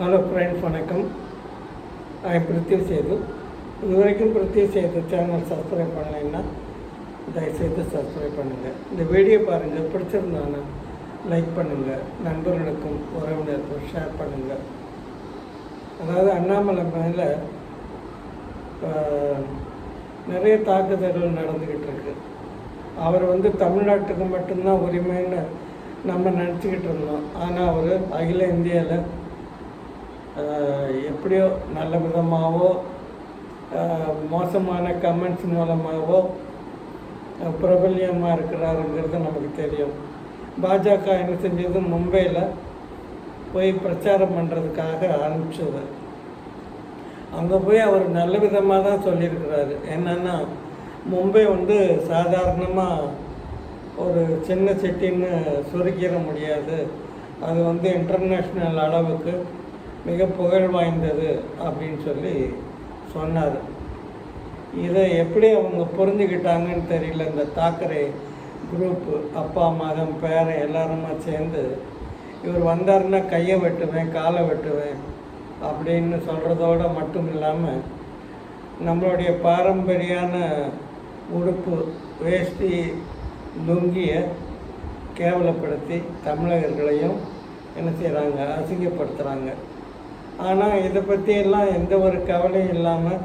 Hello friends வணக்கம். ஐ பிரித்திவ் சேது. இது வரைக்கும் பிரித்திவ் சேது சேனல் சப்ஸ்கிரைப் பண்ணலைன்னா தயவுசெய்து சப்ஸ்கிரைப் பண்ணுங்கள் இந்த வீடியோ பாருங்கள் பிடிச்சிருந்தானா லைக் பண்ணுங்கள் நண்பர்களுக்கும் உறவினருக்கும் ஷேர் பண்ணுங்கள் அதாவது அண்ணாமலை மேலே நிறைய தாக்குதல்கள் நடந்துக்கிட்டு இருக்கு. அவர் வந்து தமிழ்நாட்டுக்கு மட்டும்தான் உரிமைன்னு நம்ம நினச்சிக்கிட்டு இருந்தோம். ஆனால் அவர் அகில இந்தியாவில் எப்படியோ நல்ல விதமாகவோ மோசமான கமெண்ட்ஸ் மூலமாகவோ பிரபல்யமாக இருக்கிறாருங்கிறது நமக்கு தெரியும். பாஜக என்ன செஞ்சது? மும்பையில் போய் பிரச்சாரம் பண்ணுறதுக்காக ஆரம்பித்தது அங்கே போய் அவர் நல்ல விதமாக தான் சொல்லியிருக்கிறாரு. என்னென்னா மும்பை வந்து சாதாரணமாக ஒரு சின்ன சிட்டின்னு சுருக்கிட முடியாது. அது வந்து இன்டர்நேஷ்னல் அளவுக்கு மிக புகழ் வாய்ந்தது அப்படின்னு சொல்லி சொன்னார். இதை எப்படி அவங்க புரிஞ்சுக்கிட்டாங்கன்னு தெரியல. இந்த தாக்கரே குரூப்பு அப்பா மகன் பேரன் எல்லாருமா சேர்ந்து இவர் வந்தாருன்னா கையை வெட்டுவேன் காலை வெட்டுவேன் அப்படின்னு சொல்கிறதோட மட்டும் இல்லாமல் நம்மளுடைய பாரம்பரியான உடுப்பு வேஷ்டி லுங்கியை கேவலப்படுத்தி தமிழகர்களையும் என்ன செய்கிறாங்க அசிங்கப்படுத்துகிறாங்க ஆனால் இதை பற்றியெல்லாம் எந்த ஒரு கவலையும் இல்லாமல்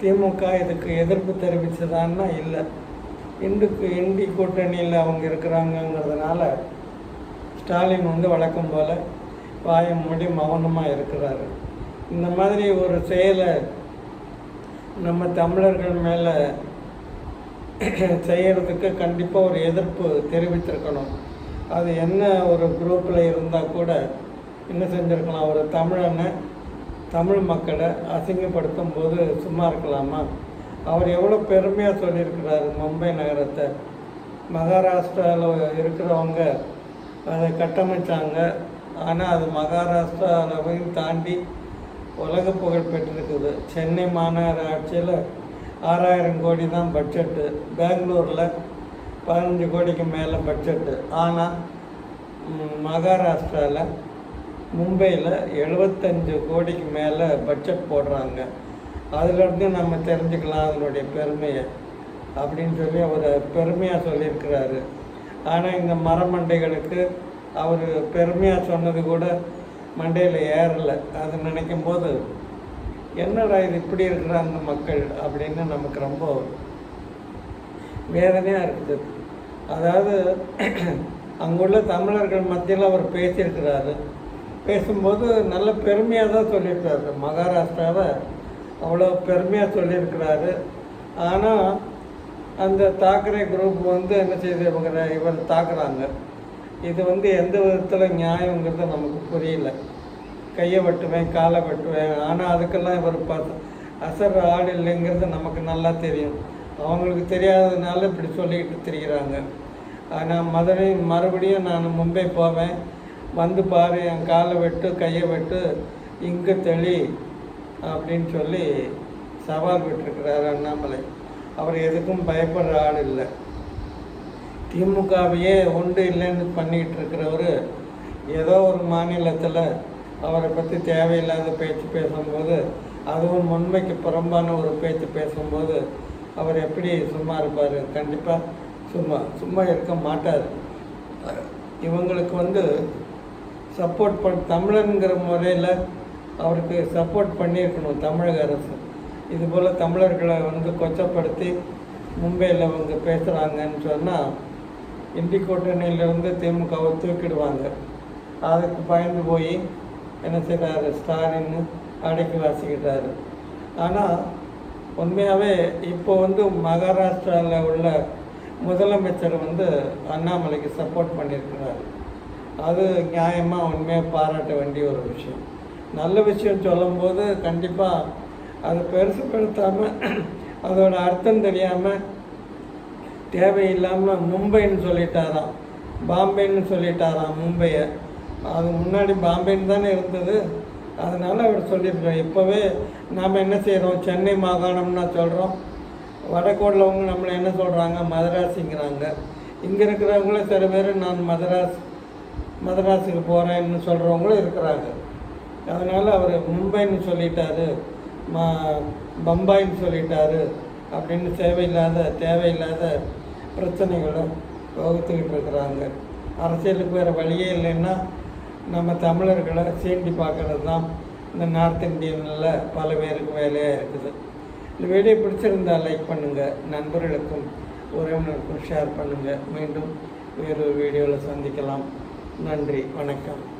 திமுக இதுக்கு எதிர்ப்பு தெரிவித்ததான்னா இல்லை. இந்துக்கு இந்தி கூட்டணியில் அவங்க இருக்கிறாங்கங்கிறதுனால ஸ்டாலின் வந்து வழக்கம் போல் வாய மூடி மௌனமாக இருக்கிறாரு. இந்த மாதிரி ஒரு செயலை நம்ம தமிழர்கள் மேலே செய்கிறதுக்கு கண்டிப்பாக ஒரு எதிர்ப்பு தெரிவித்திருக்கணும். அது என்ன ஒரு குரூப்பில் இருந்தால் கூட என்ன செஞ்சுருக்கலாம்? ஒரு தமிழனை தமிழ் மக்களை அசிங்கப்படுத்தும் போது சும்மா இருக்கலாமா? அவர் எவ்வளோ பெருமையாக சொல்லியிருக்கிறாரு மும்பை நகரத்தை. மகாராஷ்டிராவில் இருக்கிறவங்க அதை கட்டமைச்சாங்க. ஆனால் அது மகாராஷ்டிராவையும் தாண்டி உலக புகழ் பெற்றிருக்குது. சென்னை மாநகராட்சியில் ஆறாயிரம் கோடி தான் பட்ஜெட்டு. பெங்களூரில் பதினஞ்சு கோடிக்கு மேலே பட்ஜெட்டு. ஆனால் மகாராஷ்டிராவில் மும்பையில் எழுபத்தஞ்சு கோடிக்கு மேலே பட்ஜெட் போடுறாங்க. அதிலிருந்து நம்ம தெரிஞ்சுக்கலாம் அதனுடைய பெருமையை அப்படின்னு சொல்லி அவர் பெருமையாக சொல்லியிருக்கிறாரு. ஆனால் இந்த மரமண்டைகளுக்கு அவர் பெருமையாக சொன்னது கூட மண்டையில் ஏறலை. அது நினைக்கும் போது என்னடா இது இப்படி இருக்கிறாங்க மக்கள்? அப்படின்னு நமக்கு ரொம்ப வேதனையாக இருக்குது. அதாவது அங்குள்ள தமிழர்கள் மத்தியில் அவர் பேசியிருக்கிறாரு. பேசும்போது நல்ல பெருமையாக தான் சொல்லியிருக்காரு. மகாராஷ்டிராவை அவ்வளோ பெருமையாக சொல்லியிருக்கிறாரு. ஆனால் அந்த தாக்கரே குரூப் வந்து என்ன செய்து இவங்க இவர் தாக்குறாங்க. இது வந்து எந்த விதத்தில் நியாயங்கிறது நமக்கு புரியல. கையை வெட்டுவேன் காலை வெட்டுவேன். ஆனால் அதுக்கெல்லாம் இவர் பார்த்து அசர் ஆள் இல்லைங்கிறது நமக்கு நல்லா தெரியும். அவங்களுக்கு தெரியாததுனால இப்படி சொல்லிக்கிட்டு திரிகிறாங்க. ஆனால் மதுரை மறுபடியும் நான் மும்பை போவேன். வந்து பாரு என் காலை வெட்டு கையை வெட்டு இங்கு தெளி அப்படின்னு சொல்லி சவால் விட்டுருக்கிறார் அண்ணாமலை. அவர் எதுக்கும் பயப்படுற ஆள் இல்லை. திமுகவையே உண்டு இல்லைன்னு பண்ணிக்கிட்டு இருக்கிறவர் ஏதோ ஒரு மாநிலத்தில் அவரை பற்றி தேவையில்லாத பேச்சு பேசும்போது அதுவும் உண்மைக்கு புறம்பான ஒரு பேச்சு பேசும்போது அவர் எப்படி சும்மா இருப்பார்? கண்டிப்பாக சும்மா சும்மா இருக்க மாட்டார். இவங்களுக்கு வந்து சப்போர்ட் பண் தமிழனுங்கிற முறையில் அவருக்கு சப்போர்ட் பண்ணியிருக்கணும் தமிழக அரசு. இதுபோல் தமிழர்களை வந்து கொச்சப்படுத்தி மும்பையில் அவங்க பேசுகிறாங்கன்னு சொன்னால் இண்டி கூட்டணியிலேருந்து திமுகவை தூக்கிடுவாங்க. அதுக்கு பயந்து போய் என்ன செய்கிறாரு ஸ்டாலின் அடக்கி வாசிக்கிட்டார் ஆனால் உண்மையாகவே இப்போ வந்து மகாராஷ்டிராவில் உள்ள முதலமைச்சர் வந்து அண்ணாமலைக்கு சப்போர்ட் பண்ணியிருக்கிறார். அது நியாயமாக உண்மையாக பாராட்ட வேண்டிய ஒரு விஷயம். நல்ல விஷயம் சொல்லும்போது கண்டிப்பாக அதை பெருசுப்படுத்தாமல் அதோட அர்த்தம் தெரியாமல் தேவையில்லாமல் மும்பைன்னு சொல்லிட்டாராம். பாம்பேன்னு சொல்லிட்டாராம் மும்பையை. அது முன்னாடி பாம்பேன்னு தானே இருந்தது. அதனால் அவர் சொல்லியிருக்கார் இப்போவே நாம் என்ன செய்கிறோம் சென்னை மாகாணம்னா சொல்கிறோம் வடக்கோடிலவங்க நம்மளை என்ன சொல்கிறாங்க மதராசிங்கிறாங்க. இங்கே இருக்கிறவங்களும் சில பேர் நான் மதராஸ் மதராஸுக்கு போகிறேன்னு சொல்கிறவங்களும் இருக்கிறாங்க. அதனால் அவர் மும்பைன்னு சொல்லிட்டாரு மா பம்பாயின்னு சொல்லிட்டாரு அப்படின்னு தேவையில்லாத தேவையில்லாத பிரச்சனைகளை வகுத்துக்கிட்டு இருக்கிறாங்க. அரசியலுக்கு வேறு வழியே இல்லைன்னா நம்ம தமிழர்களை சீண்டி பார்க்கறது தான் இந்த நார்த் இந்தியனில் பல பேருக்கு வேலையாக இருக்குது. இந்த வீடியோ பிடிச்சிருந்தா லைக் பண்ணுங்கள் நண்பர்களுக்கும் உறவினருக்கும் ஷேர் பண்ணுங்கள் மீண்டும் வேறு ஒரு வீடியோவில் சந்திக்கலாம். நன்றி வணக்கம்.